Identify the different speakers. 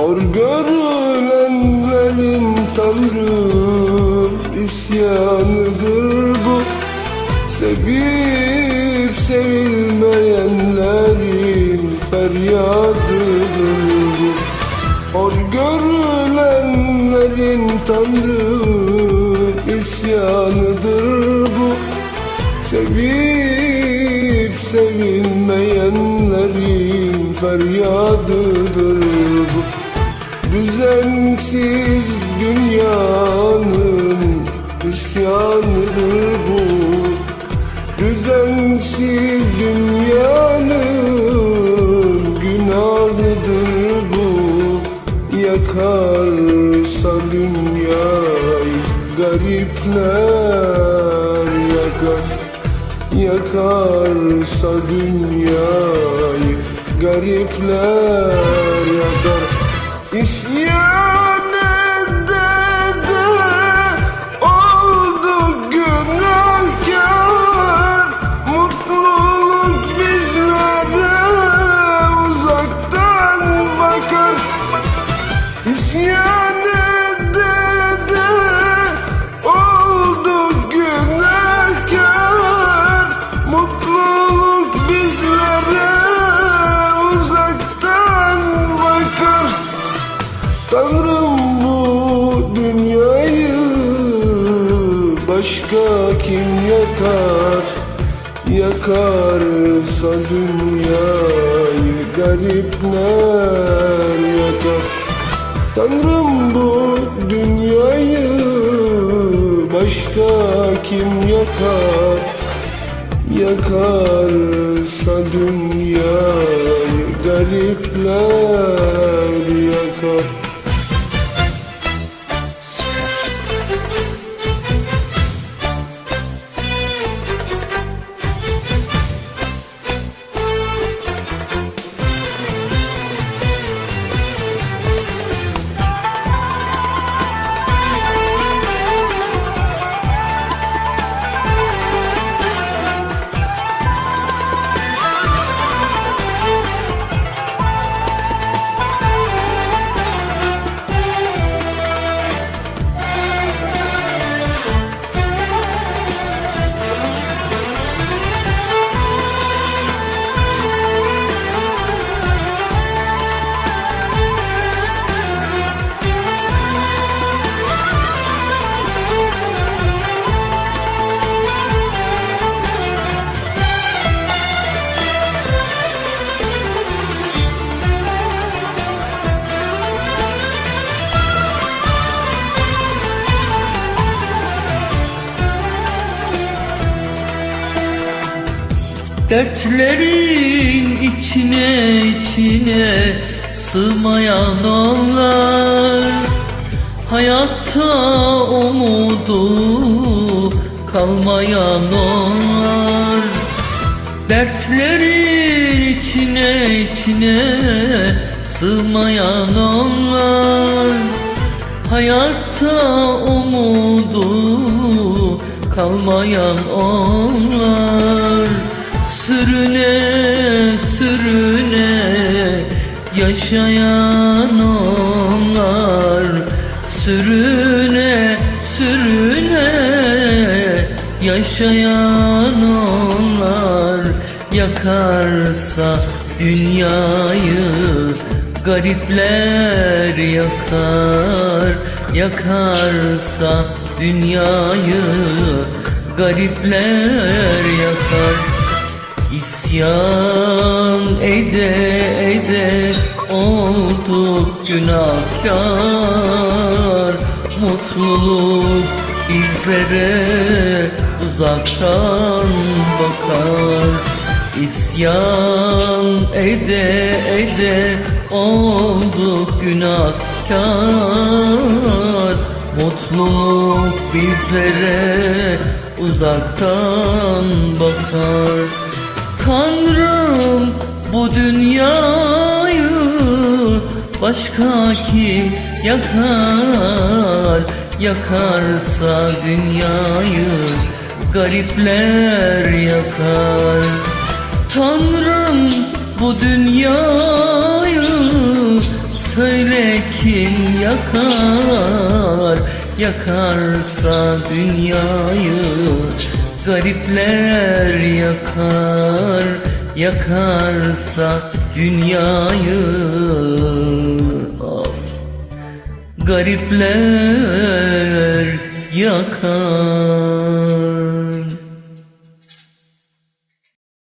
Speaker 1: Hor görülenlerin tanrım isyanıdır bu. Sevip sevilmeyenlerin feryadıdır bu. Hor görülenlerin tanrım isyanıdır bu. Sevip sevilmeyenlerin feryadıdır Düzensiz dünyanın isyanıdır bu. Düzensiz dünyanın günahıdır bu. Yakarsa dünyayı garipler yakar. Yakarsa dünyayı garipler yakar başka kim yakar? Yakarsa dünyayı garipler yakar. Tanrım bu dünyayı başka kim yakar? Yakarsa dünyayı garipler
Speaker 2: Dertlerin içine içine sığmayan onlar Hayatta umudu kalmayan onlar Dertlerin içine içine sığmayan onlar Hayatta umudu kalmayan onlar Sürüne sürüne yaşayan onlar. Sürüne sürüne yaşayan onlar. Yakarsa dünyayı garipler yakar. Yakarsa dünyayı garipler yakar İsyan ede ede olduk günahkar. Mutluluk bizlere uzaktan bakar. İsyan ede ede olduk günahkar. Mutluluk bizlere uzaktan bakar Tanrım bu dünyayı başka kim yakar? Yakarsa dünyayı garipler yakar. Tanrım bu dünyayı Söyle kim yakar? Yakarsa dünyayı Garipler yakar Yakarsa dünyayı. Garipler yakar